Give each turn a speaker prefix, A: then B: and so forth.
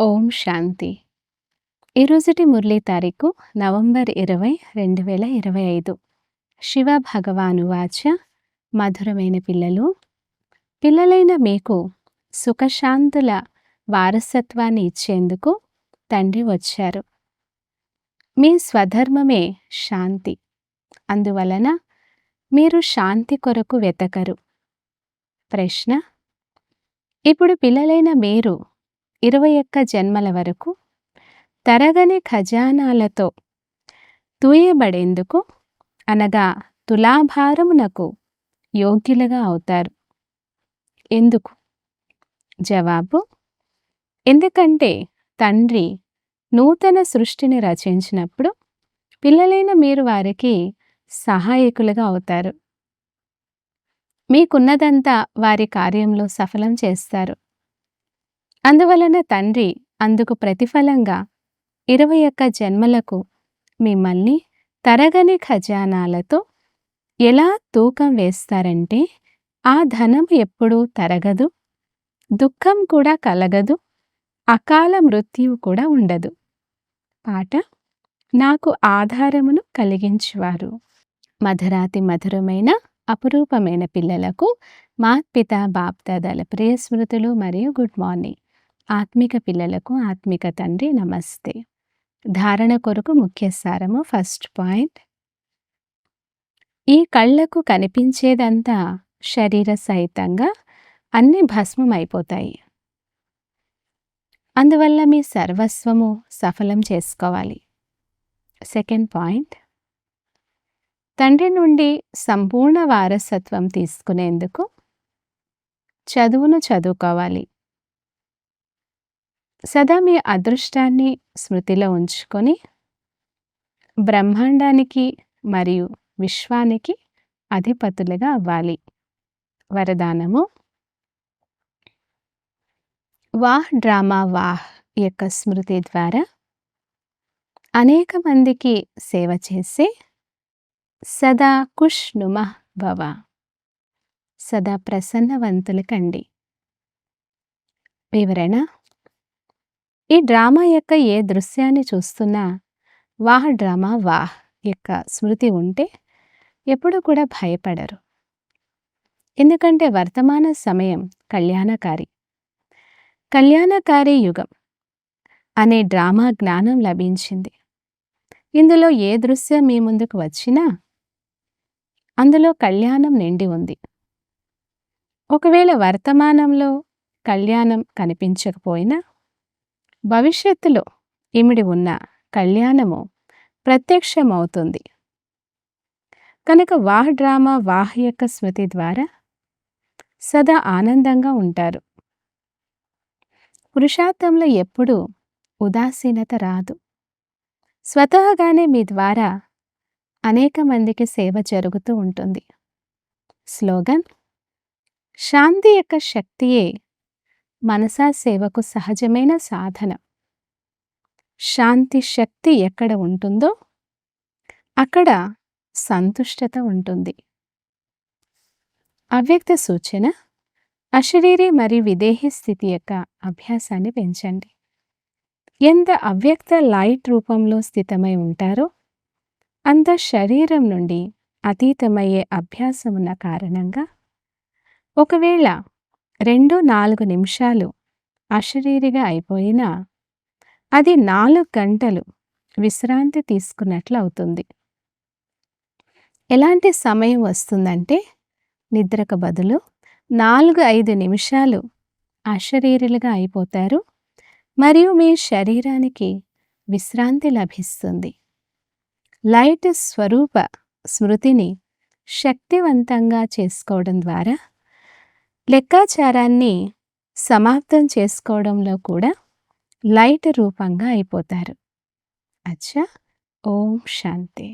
A: ఓం శాంతి. ఈరోజుటి మురళీ తారీఖు నవంబర్ ఇరవై రెండు వేల ఇరవై ఐదు. శివ భగవాను వాచ మధురమైన పిల్లలు. పిల్లలైన మీకు సుఖశాంతుల వారసత్వాన్ని ఇచ్చేందుకు తండ్రి వచ్చారు. మీ స్వధర్మమే శాంతి. అందువలన మీరు శాంతి కొరకు వెతకరు. ప్రశ్న ఇప్పుడు పిల్లలైన మీరు ఇరవై ఒక్క జన్మల వరకు తరగని ఖజానాలతో తూయబడేందుకు అనగా తులాభారమునకు యోగ్యులుగా అవుతారు. ఎందుకు? జవాబు ఎందుకంటే తండ్రి నూతన సృష్టిని రచించినప్పుడు పిల్లలైన మీరు వారికి సహాయకులుగా అవుతారు. మీకున్నదంతా వారి కార్యంలో సఫలం చేస్తారు. అందువలన తండ్రి అందుకు ప్రతిఫలంగా ఇరవై ఒక్క జన్మలకు మిమ్మల్ని తరగని ఖజానాలతో ఎలా తూకం వేస్తారంటే ఆ ధనం ఎప్పుడూ తరగదు దుఃఖం కూడా కలగదు అకాల మృత్యువు కూడా ఉండదు. పాట నాకు ఆధారమును కలిగించువారు. మధురాతి మధురమైన అపురూపమైన పిల్లలకు మాత్పిత బాప్దాదాల ప్రియ స్మృతులు మరియు గుడ్ మార్నింగ్. ఆత్మిక పిల్లలకు ఆత్మిక తండ్రి నమస్తే. ధారణ కొరకు ముఖ్య సారము ఫస్ట్ పాయింట్. ఈ కళ్ళకు కనిపించేదంతా శరీర సహితంగా అన్ని భస్మం అయిపోతాయి అందువల్ల మీ సర్వస్వము సఫలం చేసుకోవాలి. Second point. తండ్రి నుండి సంపూర్ణ వారసత్వం తీసుకునేందుకు చదువును చదువుకోవాలి. సదా మీ అదృష్టాన్ని స్మృతిలో ఉంచుకొని బ్రహ్మాండానికి మరియు విశ్వానికి అధిపతులుగా అవ్వాలి. వరదానము. వాహ్ డ్రామా వాహ్ యొక్క స్మృతి ద్వారా అనేక మందికి సేవ చేసే సదా కుష్ నుమః భవ సదా ప్రసన్నవంతులు కండి. వివరణ ఈ డ్రామా యొక్క ఏ దృశ్యాన్ని చూస్తున్నా వాహ్ డ్రామా వాహ్ యొక్క స్మృతి ఉంటే ఎప్పుడూ కూడా భయపడరు. ఎందుకంటే వర్తమాన సమయం కళ్యాణకారి. కళ్యాణకారి యుగం అనే డ్రామా జ్ఞానం లభించింది. ఇందులో ఏ దృశ్యం మీ ముందుకు వచ్చినా అందులో కళ్యాణం నిండి ఉంది. ఒకవేళ వర్తమానంలో కళ్యాణం కనిపించకపోయినా భవిష్యత్తులో ఇమిడి ఉన్న కళ్యాణము ప్రత్యక్షమవుతుంది. కనుక వాహ్ డ్రామా వాహ్ యొక్క స్మృతి ద్వారా సదా ఆనందంగా ఉంటారు. పురుషార్థంలో ఎప్పుడూ ఉదాసీనత రాదు. స్వతహాగానే మీ ద్వారా అనేక మందికి సేవ జరుగుతూ ఉంటుంది. స్లోగన్ శాంతి యొక్క శక్తియే మనసా సేవకు సహజమైన సాధన. శాంతి శక్తి ఎక్కడ ఉంటుందో అక్కడ సంతుష్టత ఉంటుంది. అవ్యక్త సూచన అశరీరి మరియు విదేహీ స్థితి యొక్క అభ్యాసాన్ని పెంచండి. ఎంత అవ్యక్త లైట్ రూపంలో స్థితమై ఉంటారో అంత శరీరం నుండి అతీతమయ్యే అభ్యాసం ఉన్న కారణంగా ఒకవేళ రెండు నాలుగు నిమిషాలు అశరీరిగా అయిపోయినా అది నాలుగు గంటలు విశ్రాంతి తీసుకున్నట్లు అవుతుంది. ఎలాంటి సమయం వస్తుందంటే నిద్రకు బదులు నాలుగు ఐదు నిమిషాలు అశరీరులుగా అయిపోతారు. మరియు మీ శరీరానికి విశ్రాంతి లభిస్తుంది. లైట్ స్వరూప స్మృతిని శక్తివంతంగా చేసుకోవడం ద్వారా లెక్కాచారాన్ని సమాప్తం చేసుకోవడంలో కూడా లైట్ రూపంగా అయిపోతారు. అచ్చా ఓం శాంతి.